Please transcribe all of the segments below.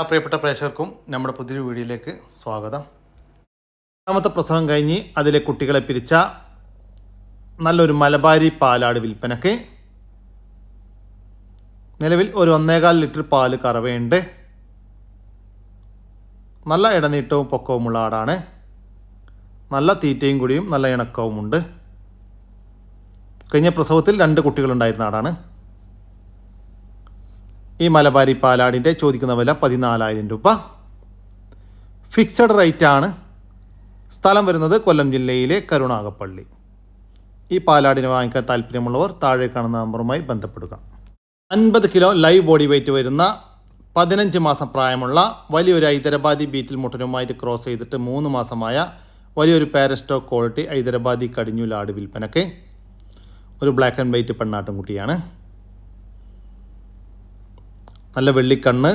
ആ പ്രിയപ്പെട്ട പ്രേക്ഷകർക്കും നമ്മുടെ പുതിയൊരു വീഡിയോയിലേക്ക് സ്വാഗതം. രണ്ടാമത്തെ പ്രസവം കഴിഞ്ഞ് അതിലെ കുട്ടികളെ പിരിച്ച നല്ലൊരു മലബാരി പാലാട് വിൽപ്പനക്ക് നിലവിൽ ഒരു ഒന്നേകാൽ ലിറ്റർ പാൽ കറവയുണ്ട്. നല്ല ഇടനീട്ടവും പൊക്കവുമുള്ള ആടാണ്. നല്ല തീറ്റയും കൂടിയും നല്ല ഇണക്കവുമുണ്ട്. കഴിഞ്ഞ പ്രസവത്തിൽ രണ്ട് കുട്ടികളുണ്ടായിരുന്ന ആടാണ്. ഈ മലബാരി പാലാടിന്റെ ചോദിക്കുന്ന വില പതിനാലായിരം രൂപ. ഫിക്സഡ് റേറ്റ് ആണ് സ്ഥലം വരുന്നത് കൊല്ലം ജില്ലയിലെ കരുണാകപ്പള്ളി ഈ പാലാടിനെ വാങ്ങിക്കാൻ താല്പര്യമുള്ളവർ താഴെ കാണുന്ന നമ്പറുമായി ബന്ധപ്പെടുക. അൻപത് കിലോ ലൈവ് ബോഡി വെയിറ്റ് വരുന്ന പതിനഞ്ച് മാസം പ്രായമുള്ള വലിയൊരു ഹൈദരാബാദി ബീറ്റിൽ മുട്ടനുമായിട്ട് ക്രോസ് ചെയ്തിട്ട് മൂന്ന് മാസമായ വലിയൊരു പാരസ്റ്റോ ക്വാളിറ്റി ഹൈദരാബാദി കടിഞ്ഞൂലാട് വിൽപ്പനക്ക് ഒരു ബ്ലാക്ക് ആൻഡ് വൈറ്റ് പെണ്ണാട്ടുംകുട്ടിയാണ് നല്ല വെള്ളിക്കണ്ണ്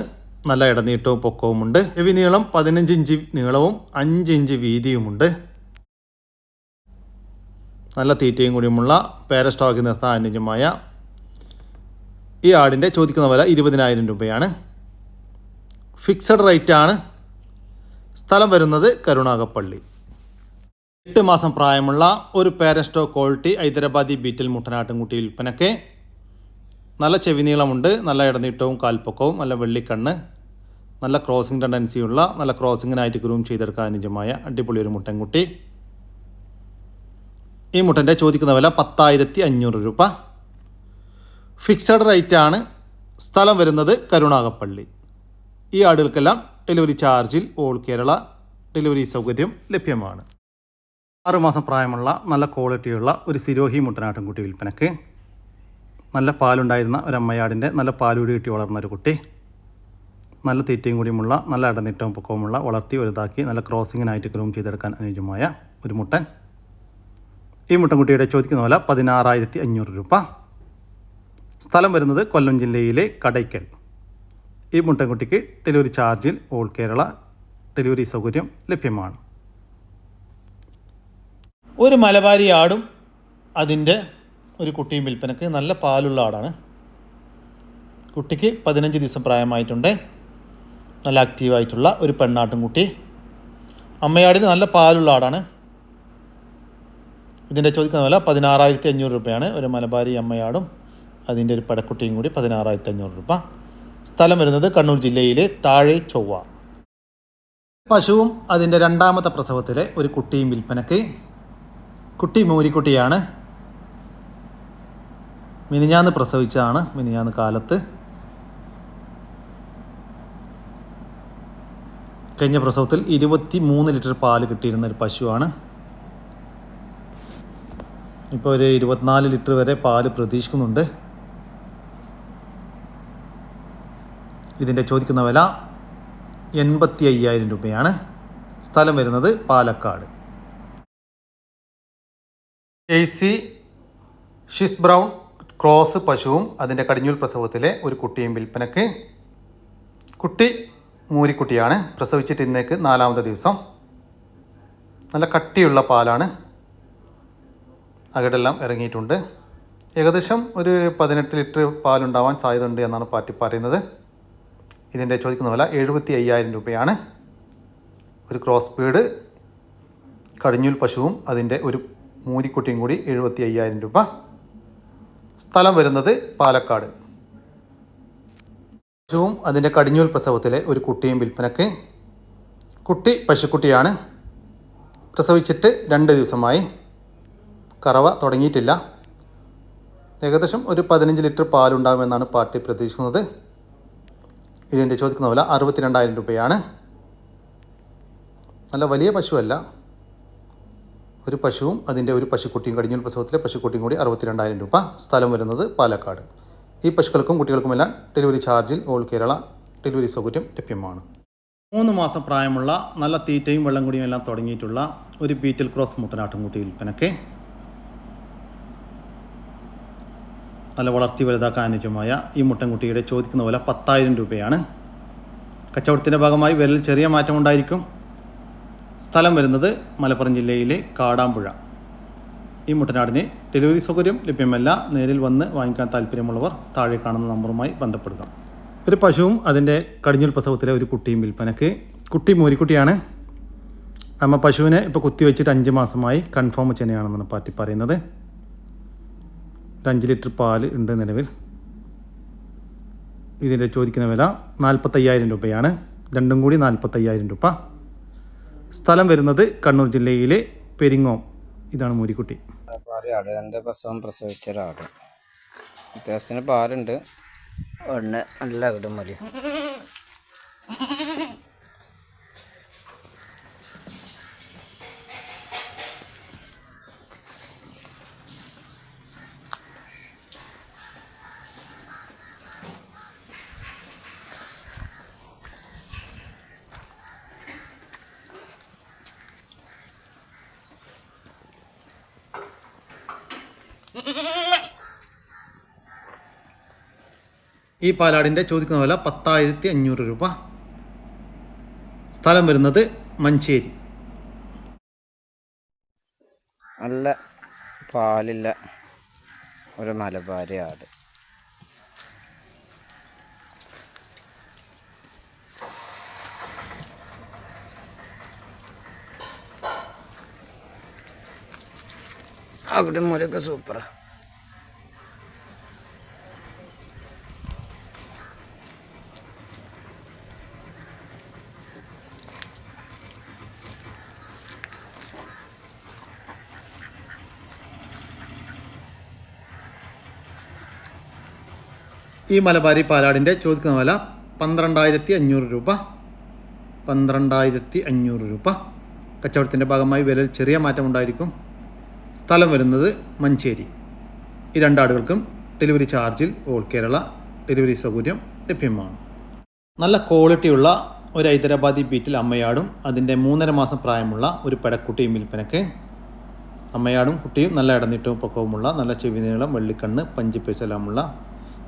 നല്ല ഇടനീട്ടവും പൊക്കവുമുണ്ട്. ചെവി നീളം പതിനഞ്ച് ഇഞ്ച് നീളവും അഞ്ച് ഇഞ്ച് വീതിയുമുണ്ട്. നല്ല തീറ്റയും കൂടിയുമുള്ള പാരസ്റ്റോക്ക് നിർത്താൻ അനുജമായ ഈ ആടിന്റെ ചോദിക്കുന്ന വില ഇരുപതിനായിരം രൂപയാണ്. ഫിക്സഡ് റേറ്റ് ആണ് സ്ഥലം വരുന്നത് കരുണാകപ്പള്ളി എട്ട് മാസം പ്രായമുള്ള ഒരു പാരസ്റ്റോ ക്വാളിറ്റി ഹൈദരാബാദി ബീറ്റിൽ മുട്ടനാട്ടുംകുട്ടി വിൽപ്പനയ്ക്ക് നല്ല ചെവി നീളമുണ്ട് നല്ല ഇടനീട്ടവും കാൽപ്പൊക്കവും നല്ല വെള്ളിക്കണ്ണ് നല്ല ക്രോസിംഗ് ടെൻഡൻസിയുള്ള നല്ല ക്രോസിങ്ങിനായിട്ട് ഗ്രൂം ചെയ്തെടുക്കാൻ അനുജമായ അടിപൊളി ഒരു മുട്ടൻകുട്ടി. ഈ മുട്ടന്റെ ചോദിക്കുന്ന വില പത്തായിരത്തി അഞ്ഞൂറ് രൂപ. ഫിക്സഡ് റേറ്റ് ആണ്. സ്ഥലം വരുന്നത് കരുണാകപ്പള്ളി ഈ ആടുകൾക്കെല്ലാം ഡെലിവറി ചാർജിൽ ഓൾ കേരള ഡെലിവറി സൗകര്യം ലഭ്യമാണ്. ആറുമാസം പ്രായമുള്ള നല്ല ക്വാളിറ്റിയുള്ള ഒരു സിരോഹി മുട്ടനാട്ടിൻകുട്ടി വിൽപ്പനക്ക്. നല്ല പാലുണ്ടായിരുന്ന ഒരു അമ്മയാടിന്റെ നല്ല പാലൂടി കിട്ടി വളർന്ന ഒരു കുട്ടി. നല്ല തീറ്റയും കൂടിയുമുള്ള നല്ല അടനീറ്റവും പൊക്കവുമുള്ള വളർത്തി വലുതാക്കി നല്ല ക്രോസിങ്ങിനായിട്ട് ഗ്രൂം ചെയ്തെടുക്കാൻ അനുയോജ്യമായ ഒരു മുട്ടൻ. ഈ മുട്ടൻകുട്ടിയുടെ ചോദിക്കുന്ന വില പതിനാറായിരത്തി അഞ്ഞൂറ് രൂപ. സ്ഥലം വരുന്നത് കൊല്ലം ജില്ലയിലെ കടയ്ക്കൽ. ഈ മുട്ടൻകുട്ടിക്ക് ഡെലിവറി ചാർജിൽ ഓൾ കേരള ഡെലിവറി സൗകര്യം ലഭ്യമാണ്. ഒരു മലബാരി ആടും അതിന്റെ ഒരു കുട്ടിയും വിൽപ്പനക്ക് നല്ല പാലുള്ള ആടാണ്. കുട്ടിക്ക് പതിനഞ്ച് ദിവസം പ്രായമായിട്ടുണ്ട്. നല്ല ആക്റ്റീവായിട്ടുള്ള ഒരു പെണ്ണാട്ടും കുട്ടി. അമ്മയാടിന് നല്ല പാലുള്ള ആടാണ്. ഇതിന്റെ ചോദിക്കുന്ന വില പതിനാറായിരത്തി അഞ്ഞൂറ് രൂപയാണ്. ഒരു മലബാരി അമ്മയാടും അതിന്റെ ഒരു പടക്കുട്ടിയും കൂടി പതിനാറായിരത്തി അഞ്ഞൂറ് രൂപ. സ്ഥലം വരുന്നത് കണ്ണൂർ ജില്ലയിലെ താഴെ ചൊവ്വ. പശുവും അതിന്റെ രണ്ടാമത്തെ പ്രസവത്തിലെ ഒരു കുട്ടിയും വിൽപ്പനക്ക്. കുട്ടി മൂരിക്കുട്ടിയാണ് മിനിഞ്ഞാന്ന് പ്രസവിച്ചതാണ് മിനിഞ്ഞാന്ന് കാലത്ത് കഴിഞ്ഞ പ്രസവത്തിൽ ഇരുപത്തി മൂന്ന് ലിറ്റർ പാൽ കിട്ടിയിരുന്ന ഒരു പശുവാണ്. ഇപ്പോൾ ഒരു ഇരുപത്തിനാല് ലിറ്റർ വരെ പാൽ പ്രതീക്ഷിക്കുന്നുണ്ട്. ഇതിന്റെ ചോദിക്കുന്ന വില എൺപത്തി അയ്യായിരം രൂപയാണ്. സ്ഥലം വരുന്നത് Palakkad. A C Swiss brown cross പശുവും അതിന്റെ കടിഞ്ഞൂൽ പ്രസവത്തിലെ ഒരു കുട്ടിയും വിൽപ്പനക്ക് കുട്ടി മൂരിക്കുട്ടിയാണ്. പ്രസവിച്ചിട്ട് ഇന്നേക്ക് നാലാമത്തെ ദിവസം. നല്ല കട്ടിയുള്ള പാലാണ് അകടെല്ലാം ഇറങ്ങിയിട്ടുണ്ട്. ഏകദേശം ഒരു പതിനെട്ട് ലിറ്റർ പാലുണ്ടാവാൻ സാധ്യതയുണ്ട് എന്നാണ് പാർട്ടി പറയുന്നത്. ഇതിന്റെ ചോദിക്കുന്ന വില എഴുപത്തി അയ്യായിരം രൂപയാണ്. ഒരു ക്രോസ് പീഡ് കടിഞ്ഞൂൽ പശുവും അതിന്റെ ഒരു മൂരിക്കുട്ടിയും കൂടി എഴുപത്തി അയ്യായിരം രൂപ. സ്ഥലം വരുന്നത് പാലക്കാട്. പശുവും അതിന്റെ കടിഞ്ഞൂൽ പ്രസവത്തിലെ ഒരു കുട്ടിയും വിൽപ്പനക്ക് കുട്ടി പശുക്കുട്ടിയാണ്. പ്രസവിച്ചിട്ട് രണ്ട് ദിവസമായി. കറവ തുടങ്ങിയിട്ടില്ല. ഏകദേശം ഒരു പതിനഞ്ച് ലിറ്റർ പാലുണ്ടാകുമെന്നാണ് പാർട്ടി പ്രതീക്ഷിക്കുന്നത്. ഇതിന്റെ ചോദിക്കുന്ന വില അറുപത്തിരണ്ടായിരം രൂപയാണ്. നല്ല വലിയ പശുവല്ല. ഒരു പശുവും അതിന്റെ ഒരു പശുക്കുട്ടിയും കടിഞ്ഞൂൽ പ്രസവത്തിലെ പശുക്കുട്ടിയും കൂടി അറുപത്തിരണ്ടായിരം രൂപ സ്ഥലം വരുന്നത് പാലക്കാട്. ഈ പശുക്കൾക്കും കുട്ടികൾക്കുമെല്ലാം ഡെലിവറി ചാർജിൽ ഓൾ കേരള ഡെലിവറി സൗകര്യം ലഭ്യമാണ്. മൂന്ന് മാസം പ്രായമുള്ള നല്ല തീറ്റയും വെള്ളം കുടിയും എല്ലാം തുടങ്ങിയിട്ടുള്ള ഒരു ബീറ്റൽ ക്രോസ് മുട്ടനാട്ടുംകുട്ടി വിൽപ്പനക്ക് നല്ല വളർത്തി വലുതാക്കാൻ അനുജമായ ഈ മുട്ടൻകുട്ടിയുടെ ചോദിക്കുന്ന പോലെ പത്തായിരം രൂപയാണ്. കച്ചവടത്തിന്റെ ഭാഗമായി വിരൽ ചെറിയ മാറ്റമുണ്ടായിരിക്കും. സ്ഥലം വരുന്നത് മലപ്പുറം ജില്ലയിലെ കാടാമ്പുഴ. ഈ മുട്ടനാടിന് ഡെലിവറി സൗകര്യം ലഭ്യമല്ല. നേരിൽ വന്ന് വാങ്ങിക്കാൻ താല്പര്യമുള്ളവർ താഴെ കാണുന്ന നമ്പറുമായി ബന്ധപ്പെടുക. ഒരു പശുവും അതിന്റെ കടിഞ്ഞൂൽ പ്രസവത്തിലെ ഒരു കുട്ടിയും വിൽപ്പനക്ക് കുട്ടി മോരിക്കുട്ടിയാണ്. അമ്മ പശുവിനെ ഇപ്പോൾ കുത്തിവെച്ചിട്ട് അഞ്ച് മാസമായി കൺഫേം ചെനയാണെന്നാണ് പാർട്ടി പറയുന്നത്. ഒരു അഞ്ച് ലിറ്റർ പാൽ ഉണ്ട് നിലവിൽ. ഇതിന്റെ ചോദിക്കുന്ന വില നാൽപ്പത്തയ്യായിരം രൂപയാണ്. രണ്ടും കൂടി നാൽപ്പത്തയ്യായിരം രൂപ. സ്ഥലം വരുന്നത് കണ്ണൂർ ജില്ലയിലെ പെരിങ്ങോം. ഇതാണ് മൂരിക്കുട്ടി. പാലാണ് രണ്ട് പ്രസവം പ്രസവിച്ച ഒരാട്. അത്യാവശ്യത്തിന് പാലുണ്ട് ഒന്ന് നല്ല ഇടും മതി. ഈ പാലാടിന്റെ ചോദിക്കുന്ന വില പത്തായിരത്തി അഞ്ഞൂറ് രൂപ. സ്ഥലം വരുന്നത് മഞ്ചേരി. നല്ല പാലില്ല ഒരു മലബാരി ആട്. അവിടെ മുരൊക്കെ സൂപ്പറാ. ഈ മലബാരി പാലാടിന്റെ ചോദിക്കുന്ന വില പന്ത്രണ്ടായിരത്തി അഞ്ഞൂറ് രൂപ. പന്ത്രണ്ടായിരത്തി അഞ്ഞൂറ് രൂപ. കച്ചവടത്തിന്റെ ഭാഗമായി വിലയിൽ ചെറിയ മാറ്റമുണ്ടായിരിക്കും. സ്ഥലം വരുന്നത് മഞ്ചേരി. ഈ രണ്ടാടുകൾക്കും ഡെലിവറി ചാർജിൽ ഓൾ കേരള ഡെലിവറി സൗകര്യം ലഭ്യമാണ്. നല്ല ക്വാളിറ്റിയുള്ള ഒരു ഹൈദരാബാദി ബീറ്റിൽ അമ്മയാടും അതിന്റെ മൂന്നര മാസം പ്രായമുള്ള ഒരു പെടക്കുട്ടിയും വിൽപ്പനക്ക് അമ്മയാടും കുട്ടിയും നല്ല ഇടനീട്ടവും പൊക്കവുമുള്ള നല്ല ചെവി നീളം വെള്ളിക്കണ്ണ് പഞ്ചിപ്പൈസലാമുള്ള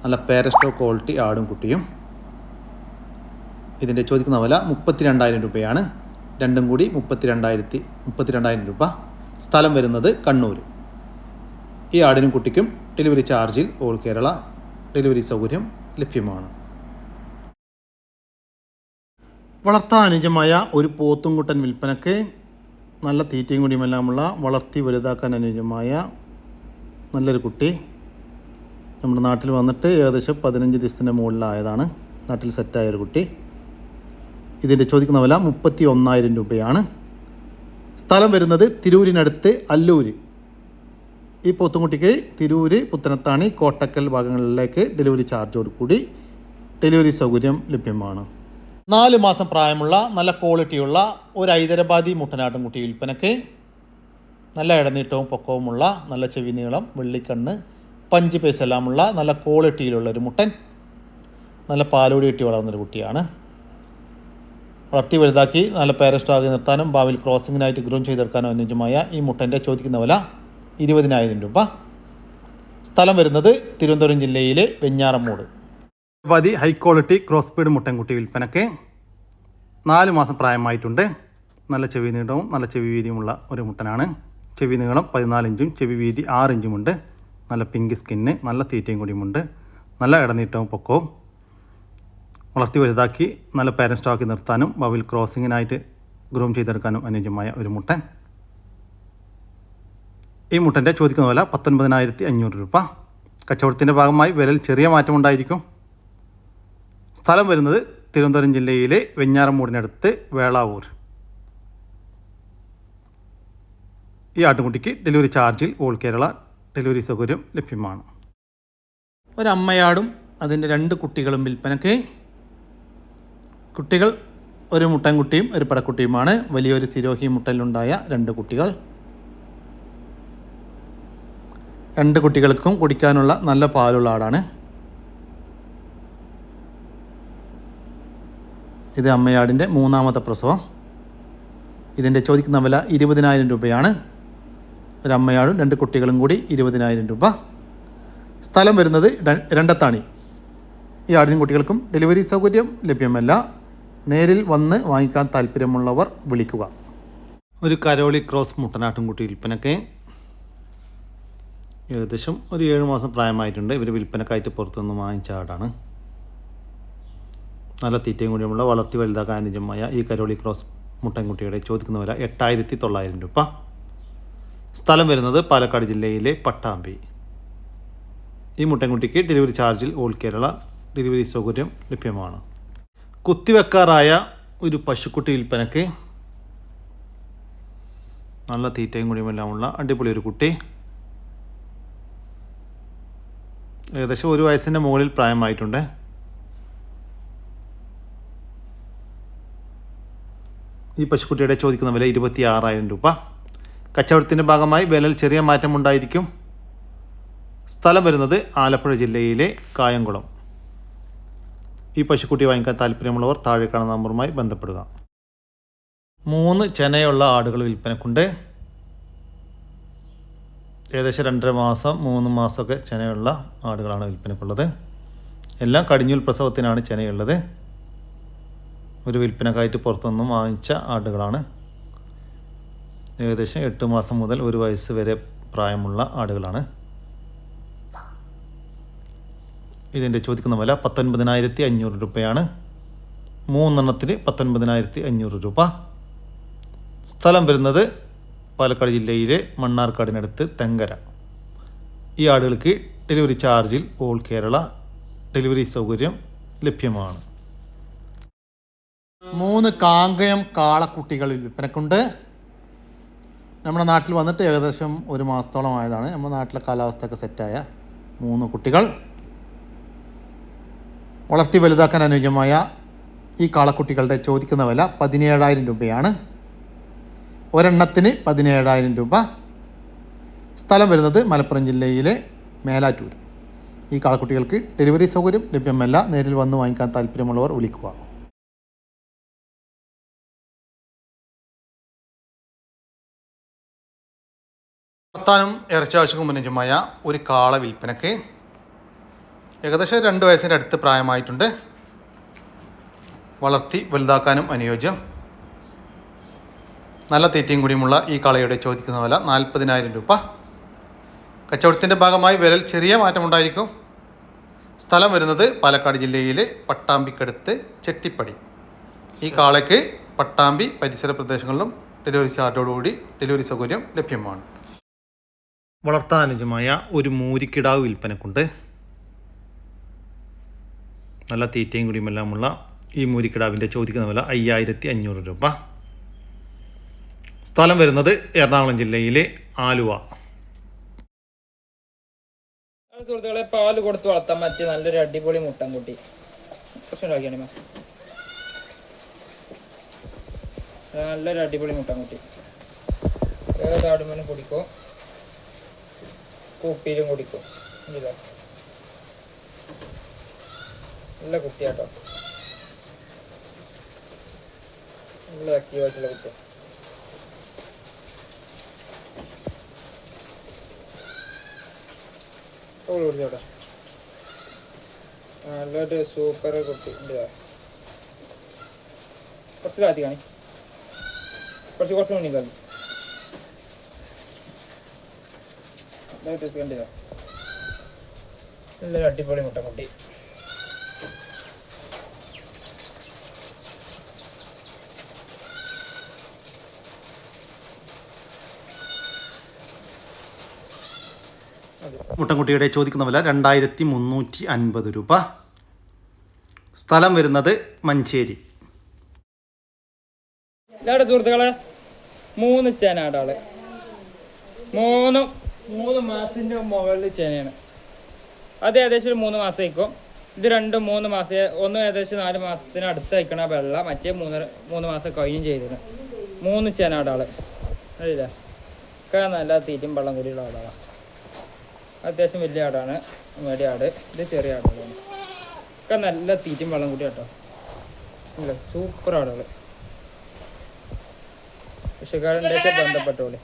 നല്ല പേരസ്റ്റോ ക്വാളിറ്റി ആടും കുട്ടിയും. ഇതിന്റെ ചോദിക്കുന്ന വില മുപ്പത്തി രണ്ടായിരം രൂപയാണ്. രണ്ടും കൂടി മുപ്പത്തി രണ്ടായിരത്തി മുപ്പത്തി രണ്ടായിരം രൂപ. സ്ഥലം വരുന്നത് കണ്ണൂർ ഈ ആടിനും കുട്ടിക്കും ഡെലിവറി ചാർജിൽ ഓൾ കേരള ഡെലിവറി സൗകര്യം ലഭ്യമാണ്. വളർത്താൻ അനുജമായ ഒരു പോത്തുംകുട്ടൻ വിൽപ്പനക്ക് നല്ല തീറ്റയും കൂടിയുമെല്ലാമുള്ള വളർത്തി വലുതാക്കാൻ അനുജമായ നല്ലൊരു കുട്ടി നമ്മുടെ നാട്ടിൽ വന്നിട്ട് ഏകദേശം പതിനഞ്ച് ദിവസത്തിന്റെ മുകളിലായതാണ്. നാട്ടിൽ സെറ്റായ ഒരു കുട്ടി. ഇതിന്റെ ചോദിക്കുന്ന വില മുപ്പത്തി ഒന്നായിരം രൂപയാണ്. സ്ഥലം വരുന്നത് തിരൂരിനടുത്ത് അല്ലൂര്. ഈ പോത്തുംകുട്ടിക്ക് തിരൂര് പുത്തനത്താണി കോട്ടക്കൽ ഭാഗങ്ങളിലേക്ക് ഡെലിവറി ചാർജോട് കൂടി ഡെലിവറി സൗകര്യം ലഭ്യമാണ്. നാല് മാസം പ്രായമുള്ള നല്ല ക്വാളിറ്റിയുള്ള ഒരു ഹൈദരാബാദി മുട്ടനാട്ടും കുട്ടി വിൽപ്പനയ്ക്ക് നല്ല ഇടനീട്ടവും പൊക്കവുമുള്ള നല്ല ചെവി നീളം വെള്ളിക്കണ്ണ് പഞ്ച് പൈസ എല്ലാമുള്ള നല്ല ക്വാളിറ്റിയിലുള്ള ഒരു മുട്ടൻ നല്ല പാലോടി കിട്ടി വളർന്നൊരു കുട്ടിയാണ്. വളർത്തി വലുതാക്കി നല്ല പേരസ്റ്റാകി നിർത്താനും ഭാവിയിൽ ക്രോസിങ്ങിനായിട്ട് ഗ്രൂം ചെയ്തെടുക്കാനും അനുയോജ്യമായ ഈ മുട്ടന്റെ ചോദിക്കുന്ന വില ഇരുപതിനായിരം രൂപ. സ്ഥലം വരുന്നത് തിരുവനന്തപുരം ജില്ലയിലെ വെഞ്ഞാറമ്മൂട്. പതി ഹൈ ക്വാളിറ്റി ക്രോസ് ബീഡ് മുട്ടൻകുട്ടി വിൽപ്പനക്ക് നാല് മാസം പ്രായമായിട്ടുണ്ട്. നല്ല ചെവി നീളവും നല്ല ചെവി വീതിയുമുള്ള ഒരു മുട്ടനാണ്. ചെവി നീളം പതിനാലിഞ്ചും ചെവി വീതി ആറ് ഇഞ്ചുമുണ്ട്. നല്ല പിങ്ക് സ്കിന്ന് നല്ല തീറ്റയും കൂടിയുമുണ്ട് നല്ല ഇടനീട്ടവും പൊക്കവും. വളർത്തി വലുതാക്കി നല്ല പാരൻസ് സ്റ്റോക്കി നിർത്താനും ഭാവിയിൽ ക്രോസിങ്ങിനായിട്ട് ഗ്രൂം ചെയ്തെടുക്കാനും അനുയോജ്യമായ ഒരു മുട്ടൻ. ഈ മുട്ടന്റെ ചോദിക്കുന്ന വില പത്തൊൻപതിനായിരത്തി അഞ്ഞൂറ് രൂപ. കച്ചവടത്തിന്റെ ഭാഗമായി വിലയിൽ ചെറിയ മാറ്റമുണ്ടായിരിക്കും സ്ഥലം വരുന്നത് തിരുവനന്തപുരം ജില്ലയിലെ വെഞ്ഞാറമൂടിനടുത്ത് വേളാവൂർ. ഈ ആട്ടുകുട്ടിക്ക് ഡെലിവറി ചാർജിൽ ഓൾ കേരള ഡെലിവറി സൗകര്യം ലഭ്യമാണ്. ഒരമ്മയാടും അതിന്റെ രണ്ട് കുട്ടികളും വിൽപ്പനക്ക് കുട്ടികൾ ഒരു മുട്ടൻകുട്ടിയും ഒരു പടക്കുട്ടിയുമാണ്. വലിയൊരു സിരോഹി മുട്ടലുണ്ടായ രണ്ട് കുട്ടികൾ. രണ്ട് കുട്ടികൾക്കും കുടിക്കാനുള്ള നല്ല പാലുള്ള ആടാണ്. ഇത് അമ്മയാടിന്റെ മൂന്നാമത്തെ പ്രസവം. ഇതിന്റെ ചോദിക്കുന്ന വില ഇരുപതിനായിരം രൂപയാണ്. ഒരു അമ്മയാടും രണ്ട് കുട്ടികളും കൂടി ഇരുപതിനായിരം രൂപ. സ്ഥലം വരുന്നത് രണ്ടത്താണി. ഈ ആടിനും കുട്ടികൾക്കും ഡെലിവറി സൗകര്യം ലഭ്യമല്ല. നേരിൽ വന്ന് വാങ്ങിക്കാൻ താല്പര്യമുള്ളവർ വിളിക്കുക. ഒരു കരോളി ക്രോസ് മുട്ടനാട്ടുംകുട്ടി വിൽപ്പനക്ക് ഏകദേശം ഒരു ഏഴ് മാസം പ്രായമായിട്ടുണ്ട്. ഇവർ വിൽപ്പനക്കായിട്ട് പുറത്തുനിന്ന് വാങ്ങിച്ച ആടാണ്. നല്ല തീറ്റയും കൂടിയുമുള്ള വളർത്തി വലുതാക്കാൻ അനുജമായ ഈ കരോളി ക്രോസ് മുട്ടൻകുട്ടിയുടെ ചോദിക്കുന്ന വില എട്ടായിരത്തി തൊള്ളായിരം രൂപ. സ്ഥലം വരുന്നത് പാലക്കാട് ജില്ലയിലെ പട്ടാമ്പി. ഈ മുട്ടൻകുട്ടിക്ക് ഡെലിവറി ചാർജിൽ ഓൾ കേരള ഡെലിവറി സൗകര്യം ലഭ്യമാണ്. കുത്തിവെക്കാറായ ഒരു പശുക്കുട്ടി വിൽപ്പനയ്ക്ക് നല്ല തീറ്റയും കൂടിയുമെല്ലാമുള്ള അടിപൊളി ഒരു കുട്ടി. ഏകദേശം ഒരു വയസ്സിന്റെ മുകളിൽ പ്രായമായിട്ടുണ്ട്. ഈ പശുക്കുട്ടിയുടെ ചോദിക്കുന്ന വില ഇരുപത്തി ആറായിരം രൂപ. കച്ചവടത്തിന്റെ ഭാഗമായി വിലയിൽ ചെറിയ മാറ്റമുണ്ടായിരിക്കും സ്ഥലം വരുന്നത് ആലപ്പുഴ ജില്ലയിലെ കായംകുളം. ഈ പശുക്കുട്ടി വാങ്ങിക്കാൻ താല്പര്യമുള്ളവർ താഴെ കാണുന്ന നമ്പറുമായി ബന്ധപ്പെടുക. മൂന്ന് ചെനയുള്ള ആടുകൾ വിൽപ്പനക്കുണ്ട്. ഏകദേശം രണ്ടര മാസം മൂന്ന് മാസമൊക്കെ ചെനയുള്ള ആടുകളാണ് വിൽപ്പനക്കുള്ളത്. എല്ലാം കടിഞ്ഞൂൽ പ്രസവത്തിനാണ് ചെനയുള്ളത്. ഒരു വിൽപ്പനക്കായിട്ട് പുറത്തുനിന്നും വാങ്ങിച്ച ആടുകളാണ്. ഏകദേശം എട്ട് മാസം മുതൽ ഒരു വയസ്സ് വരെ പ്രായമുള്ള ആടുകളാണ്. ഇതിന്റെ ചോദിക്കുന്ന വില പത്തൊൻപതിനായിരത്തി അഞ്ഞൂറ് രൂപയാണ്. മൂന്നെണ്ണത്തിന് പത്തൊൻപതിനായിരത്തി അഞ്ഞൂറ് രൂപ. സ്ഥലം വരുന്നത് പാലക്കാട് ജില്ലയിലെ മണ്ണാർക്കാടിനടുത്ത് തെങ്കര. ഈ ആടുകൾക്ക് ഡെലിവറി ചാർജിൽ ഓൾ കേരള ഡെലിവറി സൗകര്യം ലഭ്യമാണ്. മൂന്ന് കാങ്കയം കാളക്കുട്ടികൾ വിൽപ്പനക്കുണ്ട്. നമ്മുടെ നാട്ടിൽ വന്നിട്ട് ഏകദേശം ഒരു മാസത്തോളം ആയതാണ്. നമ്മുടെ നാട്ടിലെ കാലാവസ്ഥയൊക്കെ സെറ്റായ മൂന്ന് കുട്ടികൾ. വളർത്തി വലുതാക്കാൻ അനുയോജ്യമായ ഈ കാളക്കുട്ടികളുടെ ചോദിക്കുന്ന വില പതിനേഴായിരം രൂപയാണ്. ഒരെണ്ണത്തിന് പതിനേഴായിരം രൂപ. സ്ഥലം വരുന്നത് മലപ്പുറം ജില്ലയിലെ മേലാറ്റൂർ ഈ കാളക്കുട്ടികൾക്ക് ഡെലിവറി സൗകര്യം ലഭ്യമല്ല. നേരിൽ വന്ന് വാങ്ങിക്കാൻ താല്പര്യമുള്ളവർ വിളിക്കുക. വർത്താനം ഇറച്ചാവശ്യക്കും മുന്നേജുമായ ഒരു കാള വിൽപ്പനക്ക് ഏകദേശം രണ്ട് വയസ്സിന്റെ അടുത്ത് പ്രായമായിട്ടുണ്ട്. വളർത്തി വലുതാക്കാനും അനുയോജ്യം. നല്ല തീറ്റയും കൂടിയുമുള്ള ഈ കാളയുടെ ചോദിക്കുന്ന വില നാൽപ്പതിനായിരം രൂപ. കച്ചവടത്തിന്റെ ഭാഗമായി വിലയിൽ ചെറിയ മാറ്റമുണ്ടായിരിക്കും. സ്ഥലം വരുന്നത് പാലക്കാട് ജില്ലയിലെ പട്ടാമ്പിക്കടുത്ത് ചെട്ടിപ്പടി. ഈ കാളയ്ക്ക് പട്ടാമ്പി പരിസര പ്രദേശങ്ങളിലും ഡെലിവറി ചാർജോടുകൂടി ഡെലിവറി സൗകര്യം ലഭ്യമാണ്. വളർത്താൻ അനുജമായ ഒരു മൂരിക്കിടാവ് വിൽപ്പനക്കുണ്ട്. നല്ല തീറ്റയും കുടിയുമെല്ലാമുള്ള ഈ മൂരിക്കിടാവിന്റെ ചോദിക്കുന്ന വില അയ്യായിരത്തി അഞ്ഞൂറ് രൂപ. സ്ഥലം വരുന്നത് എറണാകുളം ജില്ലയിലെ ആലുവ. സുഹൃത്തുക്കളെ പാൽ കൊടുത്ത് വളർത്താൻ പറ്റിയ നല്ലൊരു അടിപൊളി മുട്ടൻകുട്ടി കൂട്ടി. നല്ലൊരു അടിപൊളി മുട്ടൻകുട്ടി ഏതാടുമ്പോൾ കുടിക്കും കുപ്പിയിലും കുടിക്കും. ഇതാ നല്ല കുട്ടിയാട്ടോ. നല്ല ആക്റ്റീവായിട്ടുള്ള കുട്ടി. ഓൾ നല്ലൊരു സൂപ്പർ കുട്ടി. കുറച്ച് കാത്തി കാണി കുറച്ച് കുറച്ച് മണി കാണി കണ്ടില്ല നല്ലൊരു അടിപൊളി മുട്ടക്കുട്ടി മുട്ടൻകുട്ടിയുടെ ചോദിക്കുന്ന വില രണ്ടായിരത്തി മുന്നൂറ്റി അൻപത് രൂപ. സ്ഥലം വരുന്നത് മഞ്ചേരി. സുഹൃത്തുക്കളെ മൂന്ന് ചേനാടാൾ. മൂന്നും മൂന്ന് മാസത്തിന്റെ മുകളിൽ ചേനയാണ്. അത് ഏകദേശം ഒരു മൂന്ന് മാസം ആയിക്കും. ഇത് രണ്ടും മൂന്ന് മാസം ഒന്നും ഏകദേശം നാല് മാസത്തിന് അടുത്ത് അയക്കണ വെള്ള മറ്റേ മൂന്ന് മൂന്ന് മാസം കഴിഞ്ഞും ചെയ്തിരുന്നു. മൂന്ന് ചേനാടാൾ അറിയില്ല ഒക്കെ നല്ല തീറ്റും വെള്ളം കൂടിയുള്ള ആടാണ്. അത്യാവശ്യം വലിയ ആടാണ് വലിയ ആട്. ഇത് ചെറിയ ആടുകളാണ്. ഒക്കെ നല്ല തീറ്റും വെള്ളം കൂടി കേട്ടോ ഇല്ല? സൂപ്പർ ആടുകൾ കൃഷിക്കാരന്റെ ബന്ധപ്പെട്ടോളെ.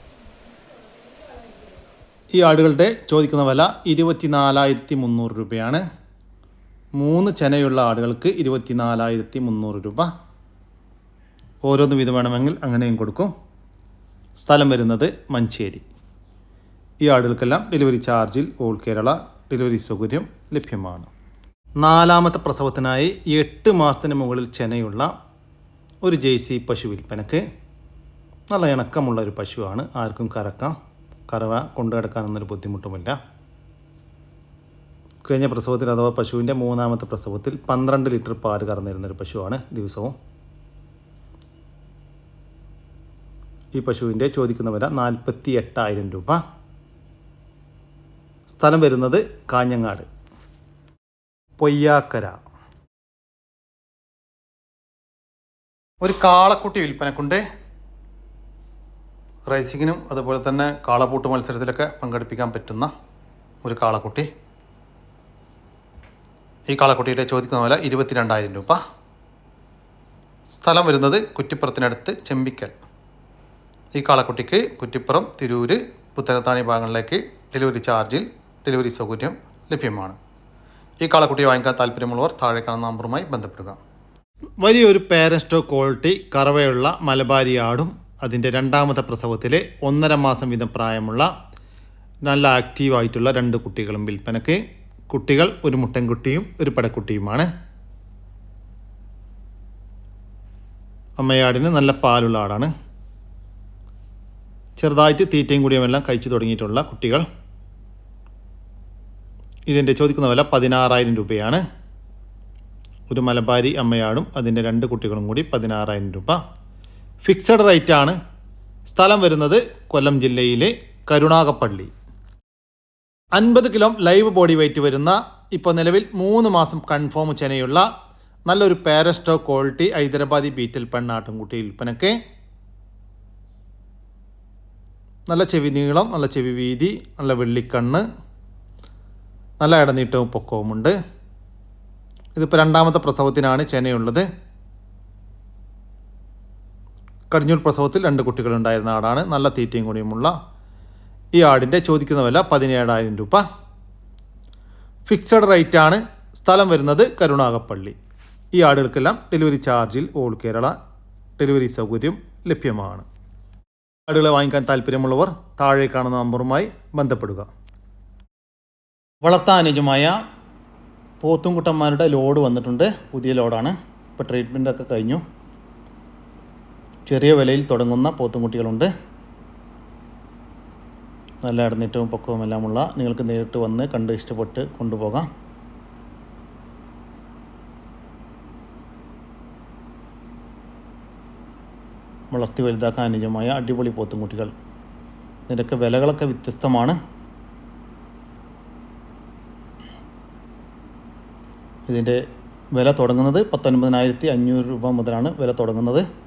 ഈ ആടുകളുടെ ചോദിക്കുന്ന വില ഇരുപത്തിനാലായിരത്തി മുന്നൂറ് രൂപയാണ്. മൂന്ന് ചെനയുള്ള ആടുകൾക്ക് ഇരുപത്തിനാലായിരത്തി മുന്നൂറ് രൂപ. ഓരോന്ന് വീതം വേണമെങ്കിൽ അങ്ങനെയും കൊടുക്കും. സ്ഥലം വരുന്നത് മഞ്ചേരി. ഈ ആടുകൾക്കെല്ലാം ഡെലിവറി ചാർജിൽ ഓൾ കേരള ഡെലിവറി സൗകര്യം ലഭ്യമാണ്. നാലാമത്തെ പ്രസവത്തിനായി എട്ട് മാസത്തിന് മുകളിൽ ചെനയുള്ള ഒരു ജെയ്സി പശു വിൽപ്പനക്ക്. നല്ല ഇണക്കമുള്ള ഒരു പശുവാണ്. ആർക്കും കറക്കാം. കറവ കൊണ്ടു കിടക്കാനൊന്നൊരു ബുദ്ധിമുട്ടുമില്ല. കഴിഞ്ഞ പ്രസവത്തിൽ അഥവാ പശുവിന്റെ മൂന്നാമത്തെ പ്രസവത്തിൽ പന്ത്രണ്ട് ലിറ്റർ പാൽ കറന്നിരുന്നൊരു പശുവാണ് ദിവസവും. ഈ പശുവിന്റെ ചോദിക്കുന്ന വില നാൽപ്പത്തി എട്ടായിരം രൂപ. സ്ഥലം വരുന്നത് കാഞ്ഞങ്ങാട്. പൊയ്യാക്കര. ഒരു കാളക്കുട്ടി വിൽപ്പനക്കുണ്ട്. റേസിങ്ങിനും അതുപോലെ തന്നെ കാളപൂട്ട് മത്സരത്തിലൊക്കെ പങ്കെടുപ്പിക്കാൻ പറ്റുന്ന ഒരു കാളക്കുട്ടി. ഈ കാളക്കുട്ടിയുടെ ചോദിക്കുന്ന പോലെ ഇരുപത്തിരണ്ടായിരം രൂപ. സ്ഥലം വരുന്നത് കുറ്റിപ്പുറത്തിനടുത്ത് ചെമ്പിക്കൽ. ഈ കാളക്കുട്ടിക്ക് കുറ്റിപ്പുറം തിരൂര് പുത്തനത്താണി ഭാഗങ്ങളിലേക്ക് ഡെലിവറി ചാർജിൽ ഡെലിവറി സൗകര്യം ലഭ്യമാണ്. ഈ കാളക്കുട്ടി വാങ്ങിക്കാൻ താല്പര്യമുള്ളവർ താഴെ കാണുന്ന നമ്പറുമായി ബന്ധപ്പെടുക. വലിയൊരു പേരൻസ്റ്റോ ക്വാളിറ്റി കറവയുള്ള മലബാരി ആടും അതിന്റെ രണ്ടാമത്തെ പ്രസവത്തിൽ ഒന്നര മാസം വീതം പ്രായമുള്ള നല്ല ആക്റ്റീവായിട്ടുള്ള രണ്ട് കുട്ടികളും വിൽപ്പനക്ക് കുട്ടികൾ ഒരു മുട്ടൻകുട്ടിയും ഒരു പടക്കുട്ടിയുമാണ്. അമ്മയാടിന് നല്ല പാലുള്ള ആടാണ്. ചെറുതായിട്ട് തീറ്റയും കൂടിയുമെല്ലാം കഴിച്ചു തുടങ്ങിയിട്ടുള്ള കുട്ടികൾ. ഇതിന്റെ ചോദിക്കുന്ന വില പതിനാറായിരം രൂപയാണ്. ഒരു മലബാരി അമ്മയാടും അതിന്റെ രണ്ട് കുട്ടികളും കൂടി പതിനാറായിരം രൂപ. ഫിക്സഡ് റേറ്റ് ആണ് സ്ഥലം വരുന്നത് കൊല്ലം ജില്ലയിലെ കരുണാകപ്പള്ളി അൻപത് കിലോ ലൈവ് ബോഡി വെയിറ്റ് വരുന്ന ഇപ്പോൾ നിലവിൽ മൂന്ന് മാസം കൺഫേം ചെനയുള്ള നല്ലൊരു പാരസ്റ്റോ ക്വാളിറ്റി ഹൈദരാബാദി ബീറ്റൽ പെണ്ണാട്ടുംകുട്ടി വിൽപ്പനയ്ക്ക് നല്ല ചെവി നീളം നല്ല ചെവി വീതി നല്ല വെള്ളിക്കണ്ണ് നല്ല ഇടനീട്ടവും പൊക്കവുമുണ്ട്. ഇതിപ്പോൾ രണ്ടാമത്തെ പ്രസവത്തിനാണ് ചെനയുള്ളത്. കടിഞ്ഞൂൽ പ്രസവത്തിൽ രണ്ട് കുട്ടികളുണ്ടായിരുന്ന ആടാണ്. നല്ല തീറ്റയും കൂടിയുമുള്ള ഈ ആടിന്റെ ചോദിക്കുന്ന വില പതിനേഴായിരം രൂപ. ഫിക്സഡ് റേറ്റ് ആണ്. സ്ഥലം വരുന്നത് കരുണാകപ്പള്ളി ഈ ആടുകൾക്കെല്ലാം ഡെലിവറി ചാർജിൽ ഓൾ കേരള ഡെലിവറി സൗകര്യം ലഭ്യമാണ്. ആടുകളെ വാങ്ങിക്കാൻ താല്പര്യമുള്ളവർ താഴെ കാണുന്ന നമ്പറുമായി ബന്ധപ്പെടുക. വളർത്താൻ അനുജമായ പോത്തുംകുട്ടന്മാരുടെ ലോഡ് വന്നിട്ടുണ്ട്. പുതിയ ലോഡാണ്. ഇപ്പോൾ ട്രീറ്റ്മെന്റൊക്കെ കഴിഞ്ഞു. ചെറിയ വിലയിൽ തുടങ്ങുന്ന പോത്തുംകുട്ടികളുണ്ട്. നല്ല അടന്നിട്ടും പൊക്കവും എല്ലാമുള്ള നിങ്ങൾക്ക് നേരിട്ട് വന്ന് കണ്ട് ഇഷ്ടപ്പെട്ട് കൊണ്ടുപോകാം. വളർത്തി വലുതാക്കാൻ അനുജമായ അടിപൊളി പോത്തുംകുട്ടികൾ. ഇതിന്റെയൊക്കെ വിലകളൊക്കെ വ്യത്യസ്തമാണ്. ഇതിന്റെ വില തുടങ്ങുന്നത് പത്തൊൻപതിനായിരത്തി അഞ്ഞൂറ് രൂപ മുതലാണ് വില തുടങ്ങുന്നത്.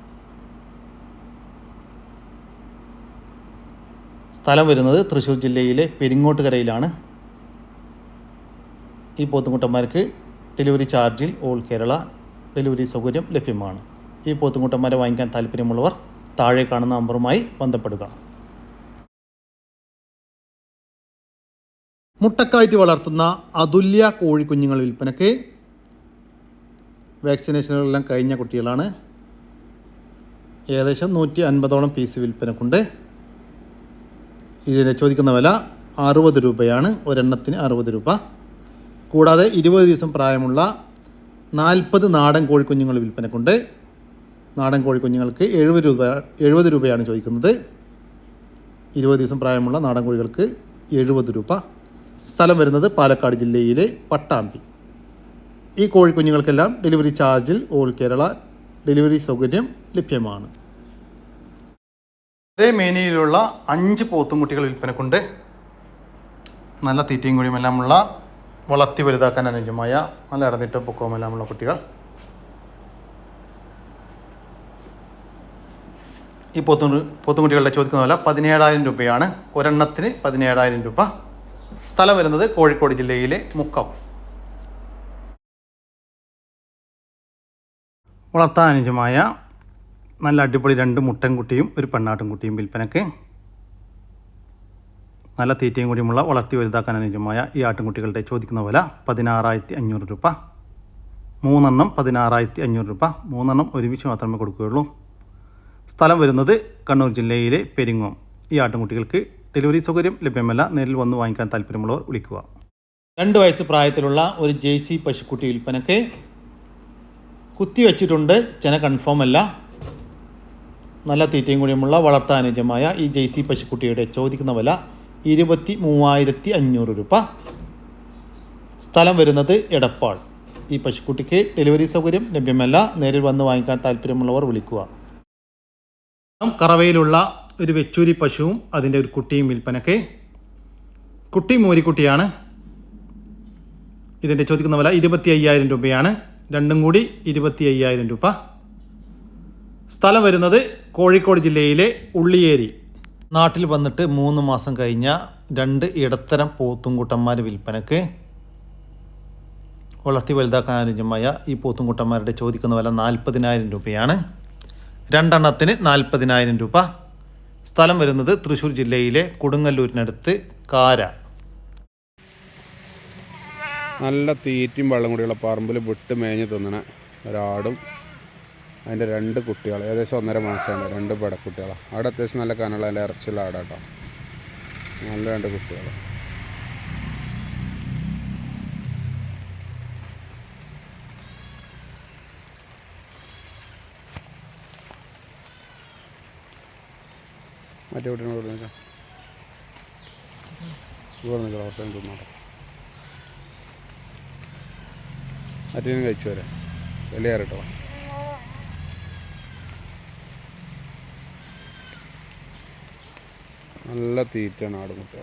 സ്ഥലം വരുന്നത് തൃശ്ശൂർ ജില്ലയിലെ പെരിങ്ങോട്ടുകരയിലാണ്. ഈ പോത്തുംകുട്ടന്മാർക്ക് ഡെലിവറി ചാർജിൽ ഓൾ കേരള ഡെലിവറി സൗകര്യം ലഭ്യമാണ്. ഈ പോത്തുംകുട്ടന്മാരെ വാങ്ങിക്കാൻ താല്പര്യമുള്ളവർ താഴെ കാണുന്ന നമ്പറുമായി ബന്ധപ്പെടുക. മുട്ടക്കായിട്ട് വളർത്തുന്ന അതുല്യ കോഴിക്കുഞ്ഞുങ്ങൾ വിൽപ്പനയ്ക്ക് വാക്സിനേഷനുകളെല്ലാം കഴിഞ്ഞ കുട്ടികളാണ്. ഏകദേശം നൂറ്റി അൻപതോളം പീസ് വിൽപ്പനക്കുണ്ട്. ഇതിന് ചോദിക്കുന്ന വില അറുപത് രൂപയാണ്. ഒരെണ്ണത്തിന് അറുപത് രൂപ. കൂടാതെ ഇരുപത് ദിവസം പ്രായമുള്ള നാൽപ്പത് നാടൻ കോഴിക്കുഞ്ഞുങ്ങൾ വിൽപ്പനക്കുണ്ട്. നാടൻ കോഴിക്കുഞ്ഞുങ്ങൾക്ക് എഴുപത് രൂപ എഴുപത് രൂപയാണ് ചോദിക്കുന്നത്. ഇരുപത് ദിവസം പ്രായമുള്ള നാടൻ കോഴികൾക്ക് എഴുപത് രൂപ. സ്ഥലം വരുന്നത് പാലക്കാട് ജില്ലയിലെ പട്ടാമ്പി. ഈ കോഴിക്കുഞ്ഞുങ്ങൾക്കെല്ലാം ഡെലിവറി ചാർജിൽ ഓൾ കേരള ഡെലിവറി സൗകര്യം ലഭ്യമാണ്. ഒരേ മേനിയിലുള്ള അഞ്ച് പോത്തുംകുട്ടികൾ വിൽപ്പനക്കുണ്ട്. നല്ല തീറ്റയും കുഴിയും എല്ലാമുള്ള വളർത്തി വലുതാക്കാൻ അനുജമായ നല്ല ഇടന്നിട്ട പൊക്കവും എല്ലാമുള്ള കുട്ടികൾ. ഈ പോത്തു പോത്തുംകുട്ടികളുടെ ചോദിക്കുന്ന വില പതിനേഴായിരം രൂപയാണ്. ഒരെണ്ണത്തിന് പതിനേഴായിരം രൂപ. സ്ഥലം വരുന്നത് കോഴിക്കോട് ജില്ലയിലെ മുക്കം. വളർത്താൻ അനുജമായ നല്ല അടിപൊളി രണ്ട് മുട്ടൻകുട്ടിയും ഒരു പെണ്ണാട്ടുംകുട്ടിയും വിൽപ്പനക്ക്. നല്ല തീറ്റയും കൂടിയുമുള്ള വളർത്തി വലുതാക്കാൻ അനുയോജ്യമായ ഈ ആട്ടിൻകുട്ടികളുടെ ചോദിക്കുന്ന വില പതിനാറായിരത്തി അഞ്ഞൂറ് രൂപ. മൂന്നെണ്ണം പതിനാറായിരത്തി അഞ്ഞൂറ് രൂപ. മൂന്നെണ്ണം ഒരുമിച്ച് മാത്രമേ കൊടുക്കുകയുള്ളൂ. സ്ഥലം വരുന്നത് കണ്ണൂർ ജില്ലയിലെ പെരിങ്ങോം. ഈ ആട്ടിൻകുട്ടികൾക്ക് ഡെലിവറി സൗകര്യം ലഭ്യമല്ല. നേരിൽ വന്ന് വാങ്ങിക്കാൻ താല്പര്യമുള്ളവർ വിളിക്കുക. രണ്ട് വയസ്സ് പ്രായത്തിലുള്ള ഒരു ജേഴ്സി പശുക്കുട്ടി വിൽപ്പനക്ക് കുത്തി വെച്ചിട്ടുണ്ട്. ചെന കൺഫേം അല്ല. നല്ല തീറ്റയും കൂടിയുമുള്ള വളർത്താനുജമായ ഈ ജേഴ്സി പശുക്കുട്ടിയുടെ ചോദിക്കുന്ന വില ഇരുപത്തി മൂവായിരത്തി അഞ്ഞൂറ് രൂപ. സ്ഥലം വരുന്നത് എടപ്പാൾ. ഈ പശുക്കുട്ടിക്ക് ഡെലിവറി സൗകര്യം ലഭ്യമല്ല. നേരിൽ വന്ന് വാങ്ങിക്കാൻ താല്പര്യമുള്ളവർ വിളിക്കുക. കറവയിലുള്ള ഒരു വെച്ചൂരി പശുവും അതിന്റെ ഒരു കുട്ടിയും വിൽപ്പനക്ക് കുട്ടി മോരിക്കുട്ടിയാണ്. ഇതിന്റെ ചോദിക്കുന്ന വില ഇരുപത്തി അയ്യായിരം രൂപയാണ്. രണ്ടും കൂടി ഇരുപത്തി അയ്യായിരം രൂപ. സ്ഥലം വരുന്നത് കോഴിക്കോട് ജില്ലയിലെ ഉള്ളിയേരി. നാട്ടിൽ വന്നിട്ട് മൂന്ന് മാസം കഴിഞ്ഞ രണ്ട് ഇടത്തരം പോത്തുംകുട്ടന്മാർ വിൽപ്പനക്ക് വളർത്തി വലുതാക്കാൻ അനുയോജ്യമായ ഈ പോത്തുംകുട്ടന്മാരുടെ ചോദിക്കുന്ന വില നാൽപ്പതിനായിരം രൂപയാണ്. രണ്ടെണ്ണത്തിന് നാൽപ്പതിനായിരം രൂപ. സ്ഥലം വരുന്നത് തൃശ്ശൂർ ജില്ലയിലെ കൊടുങ്ങല്ലൂരിനടുത്ത് കാര. നല്ല തീറ്റയും വെള്ളം കൂടിയുള്ള പറമ്പിൽ വിട്ട് മേഞ്ഞ് തിന്നണ ഒരാടും അതിന്റെ രണ്ട് കുട്ടികൾ ഏകദേശം ഒന്നര മാസമാണ് രണ്ട് പടക്കുട്ടികളാണ് അവിടെ അത്യാവശ്യം നല്ല കനുള്ള നല്ല ഇറച്ചിയുള്ള ആടാട്ടോ നല്ല രണ്ട് കുട്ടികൾ. മറ്റേ കുട്ടീനെ മറ്റേ കഴിച്ചു വരാം വലിയ കേട്ടോ? നല്ല തീറ്റയാണ് ആടുമുട്ട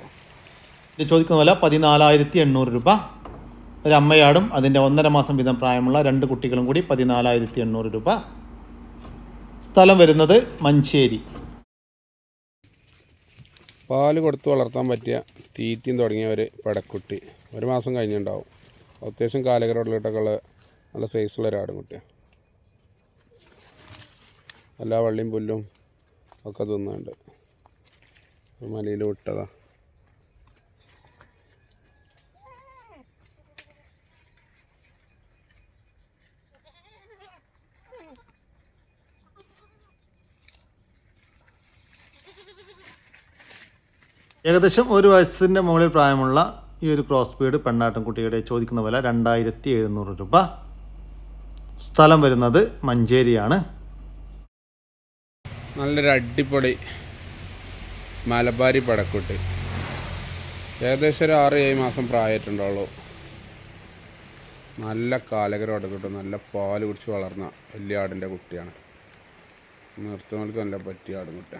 ഇത് ചോദിക്കുന്ന വില പതിനാലായിരത്തി എണ്ണൂറ് രൂപ. ഒരു അമ്മയാടും അതിന്റെ ഒന്നര മാസം വീതം പ്രായമുള്ള രണ്ട് കുട്ടികളും കൂടി പതിനാലായിരത്തി എണ്ണൂറ് രൂപ. സ്ഥലം വരുന്നത് മഞ്ചേരി. പാൽ കൊടുത്ത് വളർത്താൻ പറ്റിയ തീറ്റയും തുടങ്ങിയ ഒരു പടക്കുട്ടി ഒരു മാസം കഴിഞ്ഞിട്ടുണ്ടാവും അത്യാവശ്യം കാലകരോട്ടിലൊക്കെ ഉള്ള നല്ല സൈസുള്ള ഒരു ആടുംകുട്ടിയാണ് എല്ലാ വള്ളിയും പുല്ലും ഒക്കെ തിന്നുന്നുണ്ട്. മലയിൽ വിട്ടതാ. ഏകദേശം ഒരു വയസ്സിന്റെ മുകളിൽ പ്രായമുള്ള ഈ ഒരു ക്രോസ് ബീഡ് പെണ്ണാട്ടിൻകുട്ടിയുടെ ചോദിക്കുന്ന വില രണ്ടായിരത്തി എഴുന്നൂറ് രൂപ. സ്ഥലം വരുന്നത് മഞ്ചേരിയാണ്. നല്ലൊരു അടിപൊളി മലബാരി പടക്കുട്ടി. ഏകദേശം ഒരു ആറ് ഏഴ് മാസം പ്രായമായിട്ടുണ്ടാവുള്ളൂ. നല്ല കാലകരോടെ പടക്കുട്ടി നല്ല പാൽ കുടിച്ച് വളർന്ന വലിയ ആടിന്റെ കുട്ടിയാണ്. നിർത്തുന്നവർക്ക് നല്ല പറ്റിയ ആടും കുട്ട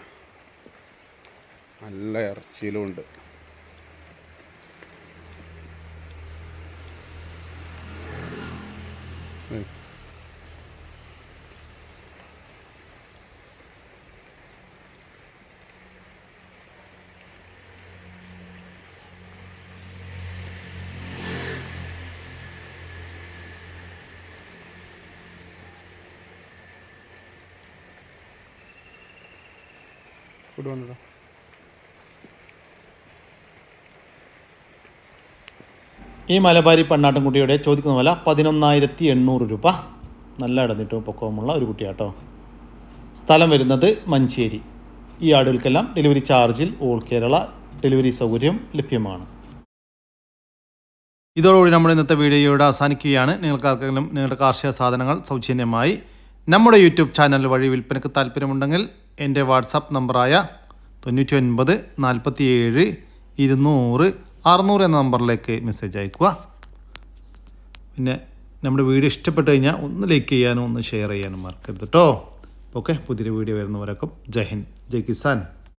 നല്ല ഇറച്ചിയിലും ഉണ്ട്. ഉം. ഫുഡ് വന്നത് ഈ മലബാരി പെണ്ണാട്ടിൻകുട്ടിയുടെ ചോദിക്കുന്ന വില പതിനൊന്നായിരത്തി എണ്ണൂറ് രൂപ. നല്ല ഇടന്നിട്ടും പൊക്കവുമുള്ള ഒരു കുട്ടിയാട്ടോ. സ്ഥലം വരുന്നത് മഞ്ചേരി. ഈ ആടുകൾക്കെല്ലാം ഡെലിവറി ചാർജിൽ ഓൾ കേരള ഡെലിവറി സൗകര്യം ലഭ്യമാണ്. ഇതോടുകൂടി നമ്മൾ ഇന്നത്തെ വീഡിയോയുടെ അവസാനിക്കുകയാണ്. നിങ്ങൾക്ക് ആർക്കെങ്കിലും നിങ്ങളുടെ കാർഷിക സാധനങ്ങൾ സൗജന്യമായി നമ്മുടെ യൂട്യൂബ് ചാനൽ വഴി വിൽപ്പനയ്ക്ക് താല്പര്യമുണ്ടെങ്കിൽ എന്റെ വാട്സാപ്പ് നമ്പറായ തൊണ്ണൂറ്റി ഒൻപത് നാൽപ്പത്തി ഏഴ് ഇരുന്നൂറ് അറുന്നൂറ് എന്ന നമ്പറിലേക്ക് മെസ്സേജ് അയക്കുക. പിന്നെ നമ്മുടെ വീഡിയോ ഇഷ്ടപ്പെട്ട് കഴിഞ്ഞാൽ ഒന്ന് ലൈക്ക് ചെയ്യാനും ഒന്ന് ഷെയർ ചെയ്യാനും മറക്കരുത് കേട്ടോ ഓക്കെ പുതിയൊരു വീഡിയോ വരുന്നവരൊക്കെ ജയ് ഹിന്ദ് ജയ് കിസാൻ.